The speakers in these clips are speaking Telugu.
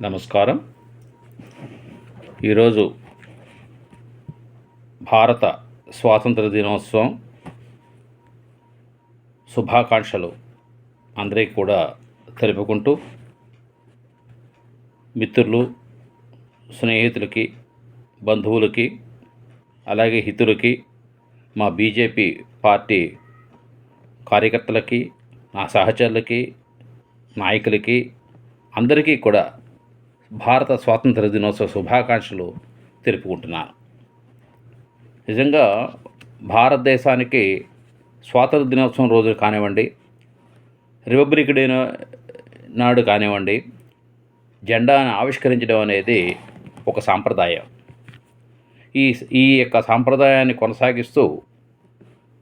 నమస్కారం. ఈరోజు భారత స్వాతంత్ర దినోత్సవం శుభాకాంక్షలు అందరికీ కూడా తెలుపుకుంటూ మిత్రులు స్నేహితులకి బంధువులకి అలాగే హితులకి మా బీజేపీ పార్టీ కార్యకర్తలకి నా సహచరులకి నాయకులకి అందరికీ కూడా భారత స్వాతంత్ర దినోత్సవ శుభాకాంక్షలు తెలుపుకుంటున్నాను నిజంగా భారతదేశానికి స్వాతంత్ర దినోత్సవం రోజు కానివ్వండి రిపబ్లిక్ డే నాడు కానివ్వండి జెండాను ఆవిష్కరించడం అనేది ఒక సాంప్రదాయం. ఈ ఈ యొక్క సాంప్రదాయాన్ని కొనసాగిస్తూ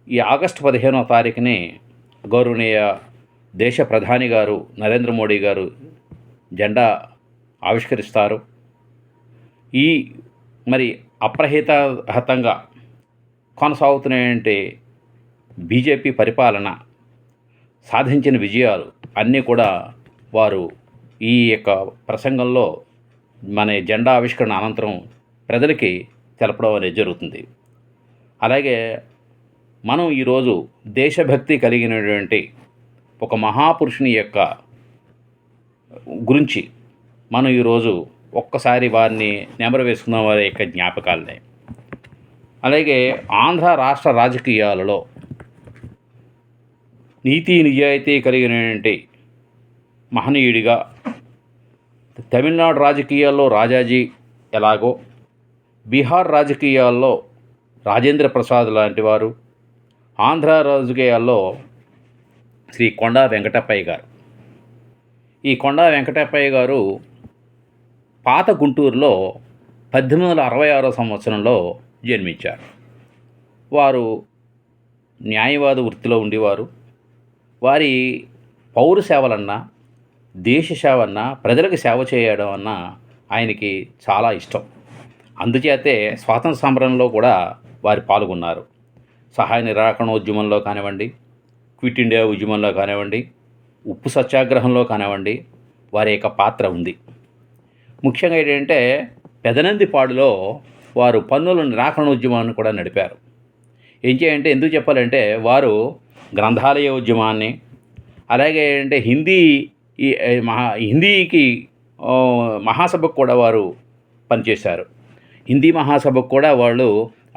ఈ ఆగస్టు పదిహేనవ తారీఖుని గౌరవనీయ దేశ ప్రధాని గారు నరేంద్ర మోడీ గారు జెండా ఆవిష్కరిస్తారు. ఈ మరి అప్రహితహతంగా కొనసాగుతున్నటువంటి బీజేపీ పరిపాలన సాధించిన విజయాలు అన్నీ కూడా వారు ఈ యొక్క ప్రసంగంలో మన జెండా ఆవిష్కరణ అనంతరం ప్రజలకి తెలపడం అనేది జరుగుతుంది. అలాగే మనం ఈరోజు దేశభక్తి కలిగినటువంటి ఒక మహాపురుషుని యొక్క గురించి మనం ఈరోజు ఒక్కసారి వారిని నెమరు వేసుకున్న వారి యొక్క జ్ఞాపకాలనే. అలాగే ఆంధ్ర రాష్ట్ర రాజకీయాలలో నీతి నిజాయితీ కలిగినటువంటి మహనీయుడిగా తమిళనాడు రాజకీయాల్లో రాజాజీ ఎలాగో బీహార్ రాజకీయాల్లో రాజేంద్ర ప్రసాద్ లాంటి వారు ఆంధ్ర రాజకీయాల్లో శ్రీ కొండా వెంకటప్పయ్య గారు. ఈ కొండా వెంకటప్పయ్య గారు పాత గుంటూరులో పద్దెనిమిది వందల అరవై ఆరో సంవత్సరంలో జన్మించారు. వారు న్యాయవాద వృత్తిలో ఉండేవారు. వారి పౌర సేవలన్నా దేశ సేవ అన్నా ప్రజలకు సేవ చేయడం అన్నా ఆయనకి చాలా ఇష్టం. అందుచేతే స్వాతంత్ర సంబరంలో కూడా వారు పాల్గొన్నారు. సహాయ నిరాకరణ ఉద్యమంలో కానివ్వండి క్విట్ ఇండియా ఉద్యమంలో కానివ్వండి ఉప్పు సత్యాగ్రహంలో కానివ్వండి వారి యొక్క పాత్ర ఉంది. ముఖ్యంగా ఏంటంటే పెదనందిపాడులో వారు పన్నుల నిరాకరణ ఉద్యమాన్ని కూడా నడిపారు. ఏం చేయంటే ఎందుకు చెప్పాలంటే వారు గ్రంథాలయ ఉద్యమాన్ని అలాగే అంటే హిందీ మహా హిందీకి మహాసభకు కూడా వారు పనిచేశారు. హిందీ మహాసభకు కూడా వాళ్ళు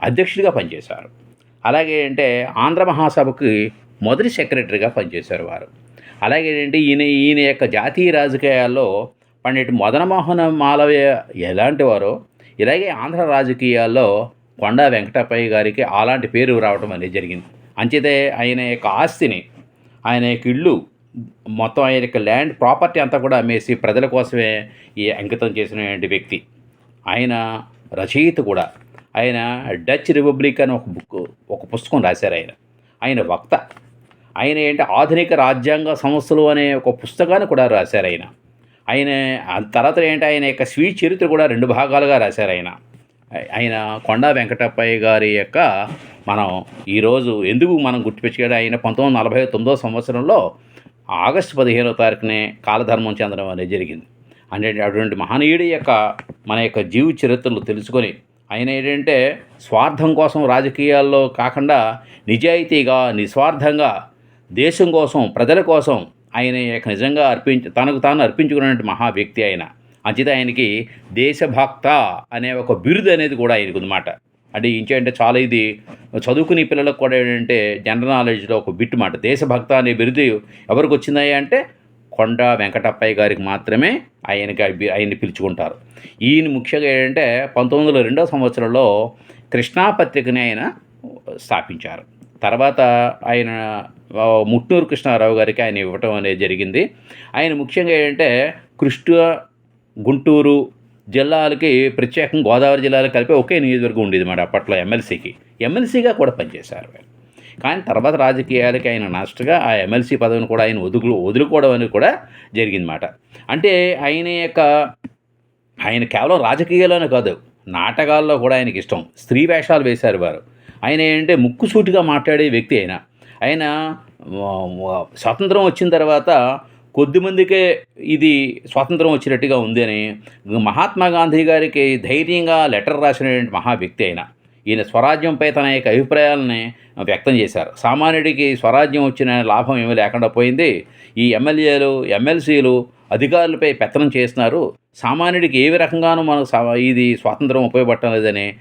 అధ్యక్షుడిగా పనిచేశారు. అలాగే అంటే ఆంధ్ర మహాసభకి మొదటి సెక్రటరీగా పనిచేశారు వారు. అలాగే ఏంటంటే ఈయన ఈయన యొక్క జాతీయ రాజకీయాల్లో పండిట్ మదనమోహన మాలవ్య ఎలాంటి వారో ఇలాగే ఆంధ్ర రాజకీయాల్లో కొండా వెంకటప్పయ్య గారికి అలాంటి పేరు రావడం అనేది జరిగింది. అంచితే ఆయన యొక్క ఆస్తిని ఆయన యొక్క ఇళ్ళు మొత్తం ఆయన యొక్క ల్యాండ్ ప్రాపర్టీ అంతా కూడా అమ్మేసి ప్రజల కోసమే ఈ అంకితం చేసినటువంటి వ్యక్తి. ఆయన రచయిత కూడా. ఆయన డచ్ రిపబ్లిక్ అని ఒక బుక్ ఒక పుస్తకం రాశారు ఆయన. ఆయన వక్త. ఆయన ఏంటి ఆధునిక రాజ్యాంగ సంస్థలు అనే ఒక పుస్తకాన్ని కూడా రాశారు ఆయన. ఆయన తర్వాత ఏంటి ఆయన యొక్క స్వీయ చరిత్ర కూడా రెండు భాగాలుగా రాశారు ఆయన. ఆయన కొండా వెంకటప్పయ్య గారి యొక్క మనం ఈరోజు ఎందుకు మనం గుర్తుపెట్టుకోవడం ఆయన పంతొమ్మిది వందల నలభై తొమ్మిదో సంవత్సరంలో ఆగస్టు పదిహేనో తారీఖునే కాలధర్మం చెందడం అనేది జరిగింది. అంటే అటువంటి మహనీయుడి యొక్క మన యొక్క జీవ చరిత్రలు తెలుసుకొని ఆయన ఏంటంటే స్వార్థం కోసం రాజకీయాల్లో కాకుండా నిజాయితీగా నిస్వార్థంగా దేశం కోసం ప్రజల కోసం ఆయన యొక్క నిజంగా అర్పించ తనకు తాను అర్పించుకున్నటువంటి మహా వ్యక్తి ఆయన. అంచేత ఆయనకి దేశభక్త అనే ఒక బిరుదు అనేది కూడా ఆయనకు ఉందన్నమాట. అంటే ఇంకేంటే చాలా ఇది చదువుకునే పిల్లలకు కూడా ఏంటంటే జనరల్ నాలెడ్జ్లో ఒక బిట్టు మాట. దేశభక్త అనే బిరుదు ఎవరికి వచ్చింది అంటే కొండ వెంకటప్పయ్య గారికి మాత్రమే ఆయనకి ఆయన్ని పిలుచుకుంటారు. ఈయన ముఖ్యంగా ఏంటంటే పంతొమ్మిది వందల రెండో సంవత్సరంలో కృష్ణా పత్రికని ఆయన స్థాపించారు. తర్వాత ఆయన ముట్టూరు కృష్ణారావు గారికి ఆయన ఇవ్వటం అనేది జరిగింది. ఆయన ముఖ్యంగా ఏంటంటే కృష్ణ గుంటూరు జిల్లాలకి ప్రత్యేకంగా గోదావరి జిల్లాలకు కలిపి ఒకే నియోజకవర్గం ఉండేది మాట అప్పట్లో ఎమ్మెల్సీకి. ఎమ్మెల్సీగా కూడా పనిచేశారు కానీ తర్వాత రాజకీయాలకి ఆయన నష్టగా ఆ ఎమ్మెల్సీ పదవిని కూడా ఆయన వదులు వదులుకోవడం అనేది కూడా జరిగిందన్నమాట అంటే ఆయన యొక్క ఆయన కేవలం రాజకీయాల్లోనే కాదు నాటకాల్లో కూడా ఆయనకి ఇష్టం. స్త్రీ వేషాలు వేశారు వారు. ఆయన ఏంటంటే ముక్కుసూటిగా మాట్లాడే వ్యక్తి ఆయన. ఆయన స్వాతంత్రం వచ్చిన తర్వాత కొద్దిమందికే ఇది స్వాతంత్రం వచ్చినట్టుగా ఉంది అని మహాత్మా గాంధీ గారికి ధైర్యంగా లెటర్ రాసిన మహా వ్యక్తి అయినా ఈయన స్వరాజ్యంపై తన యొక్క అభిప్రాయాలని వ్యక్తం చేశారు. సామాన్యుడికి స్వరాజ్యం వచ్చిన లాభం ఏమీ లేకుండా పోయింది. ఈ ఎమ్మెల్యేలు ఎమ్మెల్సీలు అధికారులపై పెత్తనం చేస్తున్నారు. సామాన్యుడికి ఏ రకంగానూ మనకు ఇది స్వాతంత్రం ఉపయోగపడటం లేదని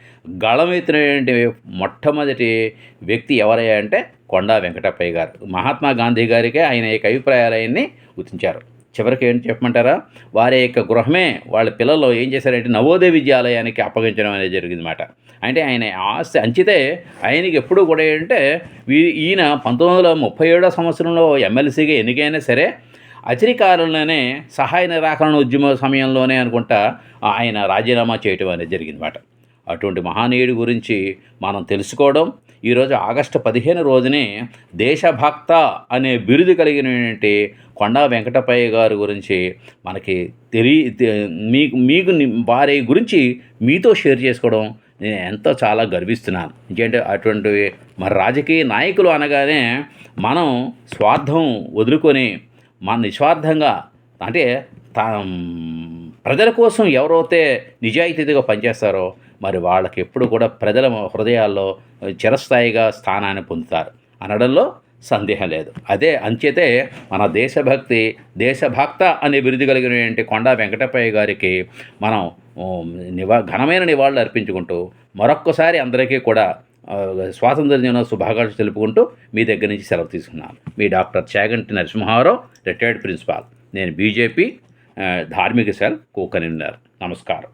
గళమెత్తినటువంటి మొట్టమొదటి వ్యక్తి ఎవరయ్యా అంటే కొండా వెంకటప్పయ్య గారు. మహాత్మా గాంధీ గారికే ఆయన యొక్క అభిప్రాయాలన్నీ గుర్తించారు. చివరికి ఏంటి చెప్పమంటారా? వారి యొక్క గృహమే వాళ్ళ పిల్లలు ఏం చేశారంటే నవోదయ విద్యాలయానికి అప్పగించడం అనేది జరిగిందన్నమాట. అంటే ఆయన ఆస్తి అంచితే ఆయనకి ఎప్పుడు కూడా ఏంటంటే వీ- ఈయన పంతొమ్మిది వందల ముప్పై ఏడో సంవత్సరంలో ఎమ్మెల్సీగా ఎన్నికైనా సరే అచిరికాలంలోనే సహాయ నిరాకరణ ఉద్యమ సమయంలోనే అనుకుంటా ఆయన రాజీనామా చేయటం అనేది జరిగిందన్నమాట. అటువంటి మహానీయుడి గురించి మనం తెలుసుకోవడం ఈరోజు ఆగస్టు పదిహేను రోజునే దేశభక్త అనే బిరుదు కలిగినటువంటి కొండా వెంకటపయ్య గారి గురించి మనకి తెలి మీకు మీకు వారి గురించి మీతో షేర్ చేసుకోవడం నేను ఎంతో చాలా గర్విస్తున్నాను. ఇంకేంటే? అటువంటి మరి రాజకీయ నాయకులు అనగానే మనం స్వార్థం వదులుకొని మన నిస్వార్థంగా అంటే తా ప్రజల కోసం ఎవరైతే నిజాయితీగా పనిచేస్తారో మరి వాళ్ళకి ఎప్పుడు కూడా ప్రజల హృదయాల్లో చిరస్థాయిగా స్థానాన్ని పొందుతారు. అనడంలో సందేహం లేదు. అదే అంచేతే మన దేశభక్తి దేశభక్త అనే బిరుదు కలిగినటువంటి కొండా వెంకటప్పయ్య గారికి మనం నివా ఘనమైన నివాళులు అర్పించుకుంటూ మరొక్కసారి అందరికీ కూడా స్వాతంత్ర దినోత్సవ శుభాకాంక్షలు తెలుపుకుంటూ మీ దగ్గర నుంచి సెలవు తీసుకున్నాను. మీ doctor Chaganti Narasimharao retired principal. నేను బీజేపీ ధార్మిక సెల్ కో నమస్కారం.